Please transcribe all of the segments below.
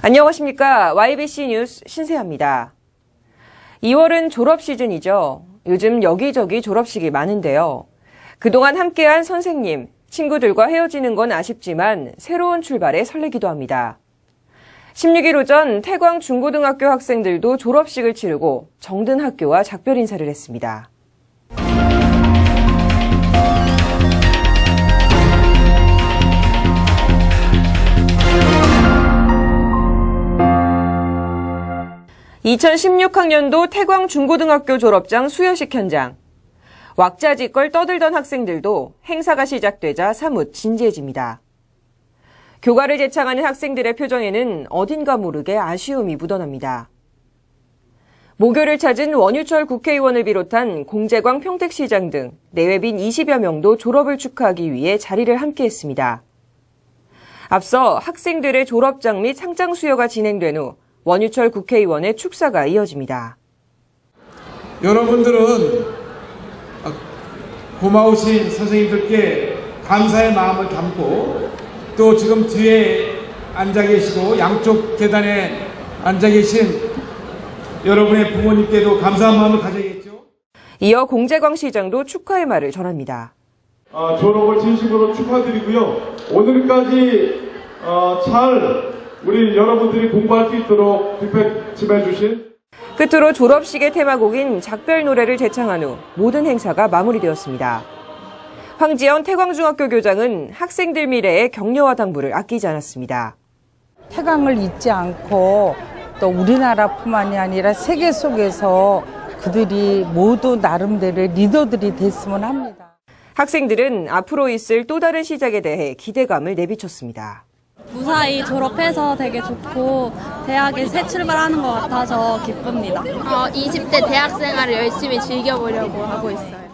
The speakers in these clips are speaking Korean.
안녕하십니까. YBC 뉴스 신세아입니다. 2월은 졸업 시즌이죠. 요즘 여기저기 졸업식이 많은데요. 그동안 함께한 선생님, 친구들과 헤어지는 건 아쉽지만 새로운 출발에 설레기도 합니다. 16일 오전 태광 중고등학교 학생들도 졸업식을 치르고 정든 학교와 작별 인사를 했습니다. (2016학년도) 태광 중고등학교 졸업장 수여식 현장 왁자지껄 떠들던 학생들도 행사가 시작되자 사뭇 진지해집니다. 교가를 제창하는 학생들의 표정에는 어딘가 모르게 아쉬움이 묻어납니다. 모교를 찾은 원유철 국회의원을 비롯한 공재광 평택시장 등 내외빈 20여 명도 졸업을 축하하기 위해 자리를 함께했습니다. 앞서 학생들의 졸업장 및 상장 수여가 진행된 후 원유철 국회의원의 축사가 이어집니다. 여러분들은 아, 고마우신 선생님들께 감사의 마음을 담고 또 지금 뒤에 앉아 계시고 양쪽 계단에 앉아 계신 여러분의 부모님께도 감사한 마음을 가져야겠죠. 이어 공재광 시장도 축하의 말을 전합니다. 아, 졸업을 진심으로 축하드리고요. 오늘까지 어, 잘 우리 여러분들이 공부할 수 있도록 뒷받침해 주신 끝으로 졸업식의 테마곡인 작별 노래를 제창한 후 모든 행사가 마무리되었습니다. 황지연 태광중학교 교장은 학생들 미래의 격려와 당부를 아끼지 않았습니다. 태강을 잊지 않고 또 우리나라뿐만이 아니라 세계 속에서 그들이 모두 나름대로의 리더들이 됐으면 합니다. 학생들은 앞으로 있을 또 다른 시작에 대해 기대감을 내비쳤습니다. 무사히 졸업해서 되게 좋고 대학에 새 출발하는 것 같아서 기쁩니다. 어, 20대 대학 생활을 열심히 즐겨보려고 하고 있어요.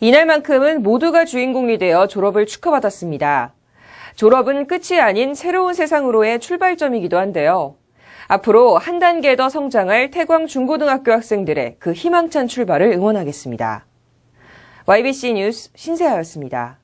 이날만큼은 모두가 주인공이 되어 졸업을 축하받았습니다. 졸업은 끝이 아닌 새로운 세상으로의 출발점이기도 한데요. 앞으로 한 단계 더 성장할 태광 중고등학교 학생들의 그 희망찬 출발을 응원하겠습니다. YBC 뉴스 신세아였습니다.